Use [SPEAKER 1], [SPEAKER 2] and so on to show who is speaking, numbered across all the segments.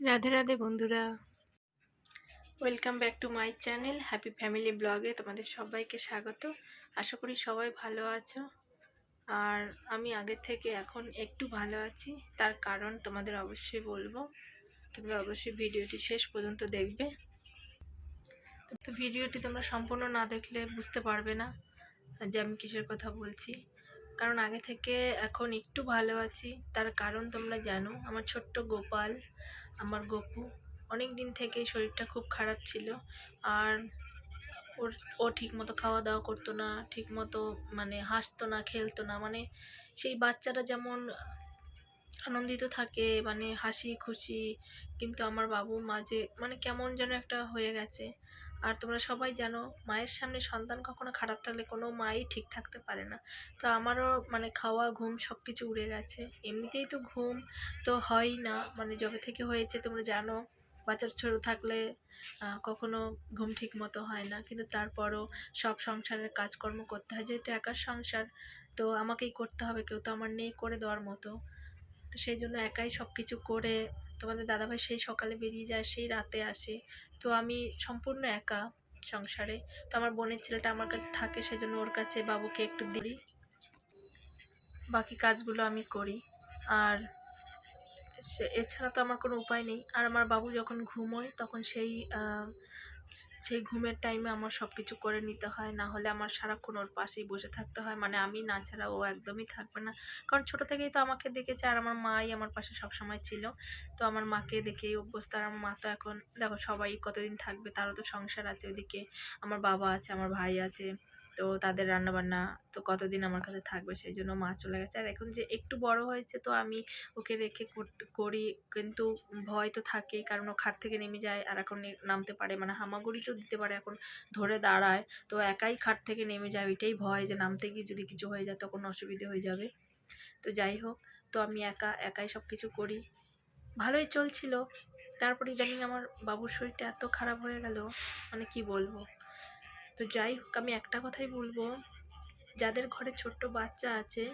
[SPEAKER 1] রাধে রাধে বন্ধুরা। Welcome back to my channel happy family ব্লগে তোমাদের সবাইকে স্বাগত। আশা করি সবাই ভালো আছো। আর আমি আগের থেকে এখন একটু ভালো আছি, তার কারণ তোমাদের অবশ্যই বলব, তোমরা অবশ্যই ভিডিওটি শেষ পর্যন্ত দেখবে। তো ভিডিওটি তোমরা সম্পূর্ণ না দেখলে বুঝতে পারবে না, যে আমি কিসের কথা বলছি। কারণ আগে থেকে এখন একটু ভালো আছি, তার কারণ তোমরা জানো, আমার ছোট্ট গোপাল আমার গপু। অনেক দিন থেকে শরীরটা খুব খারাপ ছিল। আর ওর, ও ঠিকমতো খাওয়া দাওয়া করতো না, ঠিকমতো মানে হাসতো না, খেলতো না। মানে সেই বাচ্চারা যেমন আনন্দিত থাকে মানে হাসি খুশি, কিন্তু আমার বাবু মাঝে মানে কেমন যেন একটা হয়ে গেছে। আর তোমরা সবাই জানো, মায়ের সামনে সন্তান কখনো খারাপ থাকলে কোনো মাই ঠিক থাকতে পারে না। তো আমারও মানে খাওয়া, ঘুম সব কিছু উড়ে গেছে। এমনিতেই তো ঘুম তো হয়ই না। মানে যবে থেকে হয়েছে, তোমরা জানো, বাচ্চার ছোটো থাকলে কখনো ঘুম ঠিক মতো হয় না। কিন্তু তারপরও সব সংসারের কাজকর্ম করতে হয়। যেহেতু একার সংসার, তো আমাকেই করতে হবে। কেউ তো আমার নেই করে দেওয়ার মতো। তো সেই জন্য একাই সব কিছু করে তোমাদের দাদাভাই সেই সকালে বেরিয়ে যায়, সেই রাতে আসে। তো আমি সম্পূর্ণ একা সংসারে। তো আমার বোনের ছেলেটা আমার কাছে থাকে, সেজন্য ওর কাছে বাবুকে একটু দিই। বাকি কাজগুলো আমি করি। আর সে, এছাড়া তো আমার কোনো উপায় নেই। আর আমার বাবু যখন ঘুমোয় তখন সেই সেই ঘুমের টাইমে আমার সব কিছু করে নিতে হয়। না হলে আমার সারাক্ষণ ওর পাশেই বসে থাকতে হয়। মানে আমি না ছাড়া ও একদমই থাকবে না। কারণ ছোটো থেকেই তো আমাকে দেখেছে, আর আমার মাই আমার পাশে সবসময় ছিল। তো আমার মাকে দেখেই অভ্যস্ত। আর আমার মা তো এখন, দেখো সবাই কতদিন থাকবে, তারও তো সংসার আছে। ওদিকে আমার বাবা আছে, আমার ভাই আছে। তো তাদের রান্নাবান্না তো কতদিন আমার কাছে থাকবে সেই জন্য মা চলে গেছে। আর এখন যে একটু বড় হয়েছে তো আমি ওকে রেখে করি, কিন্তু ভয় তো থাকেই, কারণ ও খাট থেকে নেমে যায় আর এখন নামতে পারে মানে হামাগুড়ি তো দিতে পারে এখন ধরে দাঁড়ায়। তো একাই খাট থেকে নেমে যায়, ওইটাই ভয় যে নামতে গিয়ে যদি কিছু হয়ে যায় তখন অসুবিধে হয়ে যাবে। তো যাই হোক, তো আমি একা, একাই সব কিছু করি। ভালোই চলছিল। তারপরে ইদানিং আমার বাবুর শরীরটা এত খারাপ হয়ে গেল মানে কি বলব? তো যাই হোক, আমি একটা কথাই বলব। যাদের ঘরে ছোট্ট বাচ্চা আছে,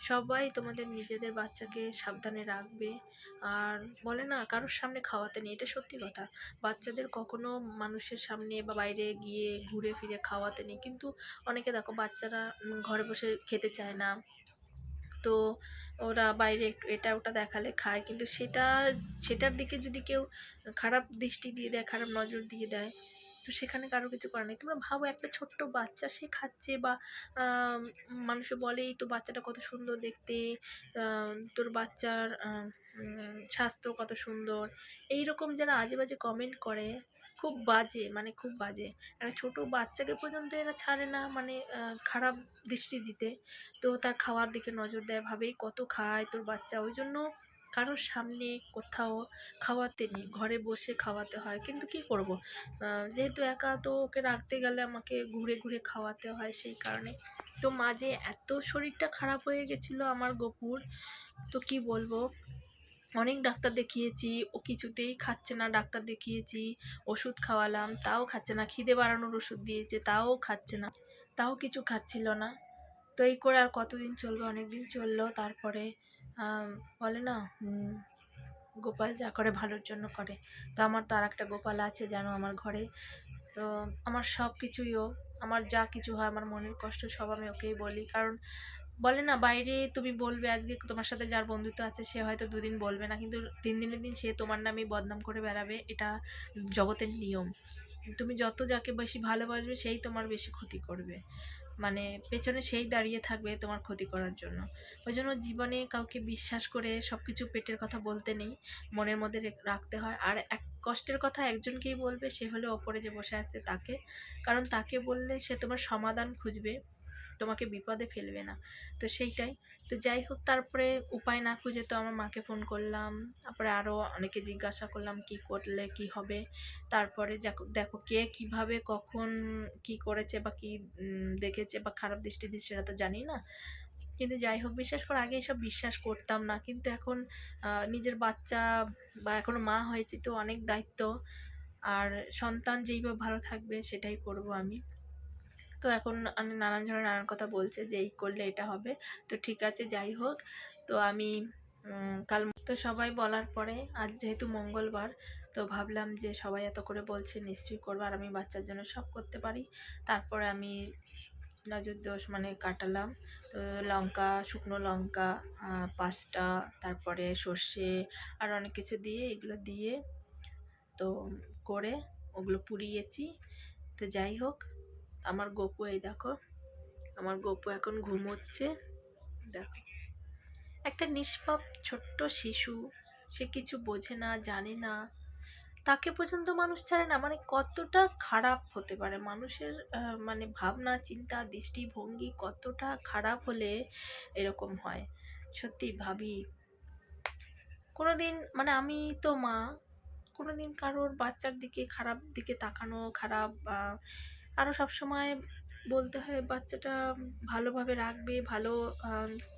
[SPEAKER 1] সবাই তোমাদের নিজেদের বাচ্চাকে সাবধানে রাখবে। আর বলে না, কারোর সামনে খাওয়াতে নেই, এটা সত্যি কথা। বাচ্চাদের কখনো মানুষের সামনে বা বাইরে গিয়ে ঘুরে ফিরে খাওয়াতে নেই। কিন্তু অনেকে দেখো, বাচ্চারা ঘরে বসে খেতে চায় না। তো ওরা বাইরে একটু এটা ওটা দেখালে খায়। কিন্তু সেটা, সেটার দিকে যদি কেউ খারাপ দৃষ্টি দিয়ে দেয়, খারাপ নজর দিয়ে দেয় তো সেখানে কারও কিছু করার নেই। তোমরা ভাবো একটা ছোট্ট বাচ্চা সে খাচ্ছে বা মানুষে বলেই তো বাচ্চাটা কত সুন্দর দেখতে তোর বাচ্চার স্বাস্থ্য কত সুন্দর। এই রকম যারা আজে বাজে কমেন্ট করে, খুব বাজে মানে খুব বাজে। একটা ছোটো বাচ্চাকে পর্যন্ত এরা ছাড়ে না মানে খারাপ দৃষ্টি দিতে। তো তার খাওয়ার দিকে নজর দেয় ভাবেই কত খায় তোর বাচ্চা। ওই জন্য কারোর সামনে কোথাও খাওয়াতে নেই, ঘরে বসে খাওয়াতে হয়, কিন্তু কি করব? যেহেতু একা তো ওকে রাখতে গেলে আমাকে ঘুরে ঘুরে খাওয়াতে হয় সেই কারণে। তো মাঝে এত শরীরটা খারাপ হয়ে গেছিল আমার গপুর, তো কি বলব? অনেক ডাক্তার দেখিয়েছি, ও কিছুতেই খাচ্ছে না, ডাক্তার দেখিয়েছি, ওষুধ খাওয়ালাম, তাও খাচ্ছে না, খিদে বাড়ানোর ওষুধ দিয়েছে, তাও খাচ্ছে না, তাও কিছু খাচ্ছিল না। তো এই করে আর কতদিন চলবে? অনেক দিন চলল, তারপরে বলে না গোপাল যা করে ভালোর জন্য করে। তো আমার তো আর একটা গোপাল আছে জানো আমার ঘরে। তো আমার সব কিছুই ও, আমার যা কিছু হয়, আমার মনের কষ্ট সব আমি ওকেই বলি। কারণ বলে না, বাইরে তুমি বলবে, আজকে তোমার সাথে যার বন্ধুত্ব আছে, সে হয়তো দুদিন বলবে না, কিন্তু তিন দিনের দিন সে তোমার নামেই বদনাম করে বেড়াবে, এটা জগতের নিয়ম। তুমি যত যাকে বেশি ভালোবাসবে, সেই তোমার বেশি ক্ষতি করবে। মানে পেছনে সেই দাঁড়িয়ে থাকবে তোমার ক্ষতি করার জন্য। ওই জন্য জীবনে কাউকে বিশ্বাস করে সব কিছু পেটের কথা বলতে নেই, মনের মধ্যে রাখতে হয়। আর এক কষ্টের কথা একজনকেই বলবে, সে হলে ওপরে যে বসে আছে তাকে। কারণ তাকে বললে সে তোমার সমাধান খুঁজবে। তোমাকে বিপদে ফেলবে না। তো সেইটাই। তো যাই হোক, তারপরে উপায় না খুঁজে তো আমার মাকে ফোন করলাম। তারপরে আরও অনেকে জিজ্ঞাসা করলাম, কি করলে, কি হবে? তারপরে দেখো কে কীভাবে, কখন, কি করেছে বা কি দেখেছে বা খারাপ দৃষ্টি দিচ্ছে সেটা তো জানি না। কিন্তু যাই হোক, বিশ্বাস করে, আগে এসব বিশ্বাস করতাম না। কিন্তু এখন নিজের বাচ্চা বা এখন মা হয়েছি তো অনেক দায়িত্ব। আর সন্তান যেইভাবে ভালো থাকবে সেটাই করব আমি। তো এখন আমি নানান ধরনের নানান কথা বলছে যে, এই করলে এটা হবে। তো ঠিক আছে, যাই হোক। তো আমি কাল তো সবাই বলার পরে, আজ যেহেতু মঙ্গলবার, তো ভাবলাম যে সবাই এত করে বলছে, নিশ্চয়ই করব আর আমি বাচ্চার জন্য সব করতে পারি। তারপরে আমি নজর দোষ মানে কাটালাম। তো লঙ্কা, শুকনো লঙ্কা পাঁচটা, তারপরে সর্ষে আর অনেক কিছু দিয়ে, এগুলো দিয়ে, তো করে ওগুলো পুড়িয়েছি। তো যাই হোক। আমার গপু এই দেখো, আমার গপু এখন ঘুমোচ্ছে। দেখো, একটা নিষ্পাপ ছোট্ট শিশু, সে কিছু বোঝে না, জানে না। তাকে পর্যন্ত মানুষ ছাড়ে না মানে কতটা খারাপ হতে পারে? মানুষের মানে ভাবনা, চিন্তা দৃষ্টিভঙ্গি কতটা খারাপ হলে এরকম হয়? সত্যি ভাবি, কোনোদিন মানে আমি তো মা, কোনোদিন কারোর বাচ্চার দিকে, খারাপ দিকে তাকানো, খারাপ আরও সবসময় বলতে হয় বাচ্চাটা ভালোভাবে রাখবে, ভালো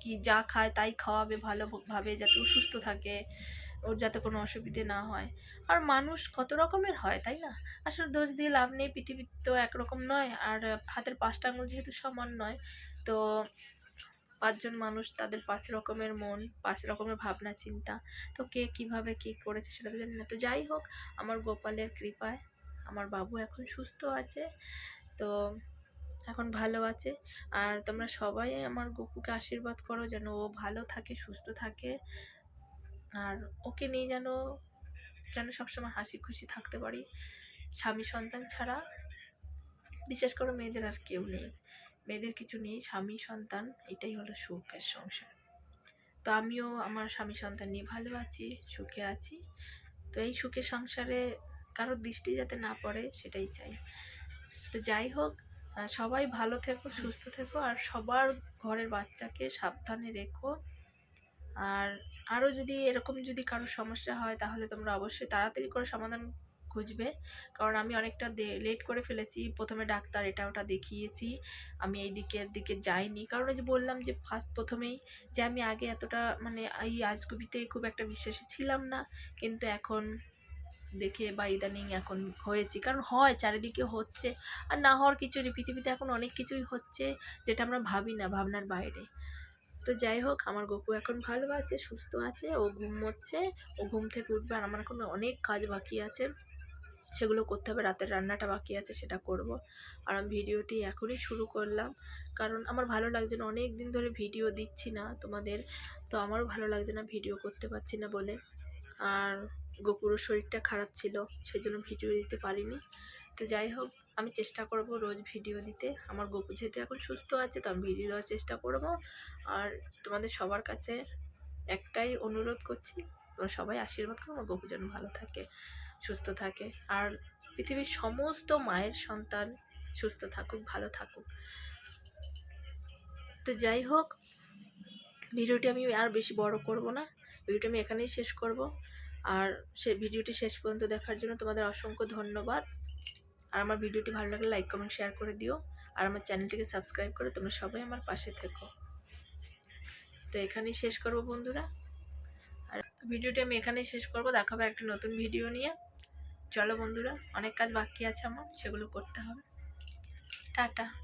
[SPEAKER 1] কি যা খায় তাই খাওয়াবে ভালোভাবে যাতে ও সুস্থ থাকে, ওর যাতে কোনো অসুবিধে না হয়। আর মানুষ কত রকমের হয়, তাই না? আসলে দোষ দিয়ে লাভ নেই পৃথিবী তো একরকম নয়, আর হাতের পাঁচটা আঙুল যেহেতু সমান নয়, তো পাঁচজন মানুষ তাদের পাঁচ রকমের মন, পাঁচ রকমের ভাবনা, চিন্তা। তো কে কীভাবে কি করেছে সেটা তো জানি না। তো যাই হোক, আমার গোপালের কৃপায় আমার বাবু এখন সুস্থ আছে, তো এখন ভালো আছে। আর তোমরা সবাই আমার গপুকে আশীর্বাদ করো যেন ও ভালো থাকে, সুস্থ থাকে। আর ওকে নিয়ে যেন যেন সবসময় হাসি খুশি থাকতে পারি। স্বামী সন্তান ছাড়া বিশেষ করে মেয়েদের আর কেউ নেই। মেয়েদের কিছু নেই, স্বামী সন্তান, এটাই হলো সুখের সংসার। তো আমিও আমার স্বামী সন্তান নিয়ে ভালো আছি, সুখে আছি। তো এই সুখের সংসারে কারোর দৃষ্টি যাতে না পড়ে, সেটাই চাই। তো যাই হোক সবাই ভালো থেকো, সুস্থ থেকো, আর সবার ঘরের বাচ্চাকে সাবধানে রেখো। আর আরও যদি এরকম যদি কারও সমস্যা হয়, তাহলে তোমরা অবশ্যই তাড়াতাড়ি করে সমাধান খুঁজবে। কারণ আমি অনেকটা লেট করে ফেলেছি। প্রথমে ডাক্তার এটা ওটা দেখিয়েছি। আমি এই দিকের দিকে যাইনি। কারণ যে বললাম যে ফার্স্ট প্রথমেই যে আমি আগে এতটা মানে এই আজগুবিতে খুব একটা বিশ্বাসী ছিলাম না। কিন্তু এখন দেখে বা ইদানিং এখন হয়েছি। কারণ হয়, চারিদিকে হচ্ছে। আর না হওয়ার কিছু নেই। পৃথিবীতে এখন অনেক কিছুই হচ্ছে যেটা আমরা ভাবি না, ভাবনার বাইরে। তো যাই হোক, আমার গপু এখন ভালো আছে, সুস্থ আছে, ও ঘুমোচ্ছে ও ঘুম থেকে উঠবে আর আমার এখন অনেক কাজ বাকি আছে। সেগুলো করতে হবে, রাতের রান্নাটা বাকি আছে, সেটা করব। আর আমি ভিডিওটি এখনই শুরু করলাম। কারণ আমার ভালো লাগছে না অনেক দিন ধরে ভিডিও দিচ্ছি না তোমাদের। তো আমারও ভালো লাগছে না ভিডিও করতে পারছি না বলে। আর গোপুরও শরীরটা খারাপ ছিল, সেজন্য ভিডিও দিতে পারিনি। তো যাই হোক, আমি চেষ্টা করব রোজ ভিডিও দিতে। আমার গপু যেহেতু এখন সুস্থ আছে, তো আমি ভিডিও দেওয়ার চেষ্টা করব। আর তোমাদের সবার কাছে একটাই অনুরোধ করছি, তোমরা সবাই আশীর্বাদ করো, আমার গপু যেন ভালো থাকে, সুস্থ থাকে। আর পৃথিবীর সমস্ত মায়ের সন্তান সুস্থ থাকুক, ভালো থাকুক। তো যাই হোক, ভিডিওটি আমি আর বেশি বড় করব না। ভিডিওটি আমি এখানেই শেষ করব। আর সে ভিডিওটি শেষ পর্যন্ত দেখার জন্য তোমাদের অসংখ্য ধন্যবাদ। আর আমার ভিডিওটি ভালো লাগলে লাইক, কমেন্ট, শেয়ার করে দিও। আর আমার চ্যানেলটিকে সাবস্ক্রাইব করে তোমরা সবাই আমার পাশে থেকো। তো এখানেই শেষ করব বন্ধুরা। আর ভিডিওটি আমি এখানেই শেষ করব। দেখাবো একটা নতুন ভিডিও নিয়ে। চলো বন্ধুরা, অনেক কাজ বাকি আছে আমার, সেগুলো করতে হবে। টাটা।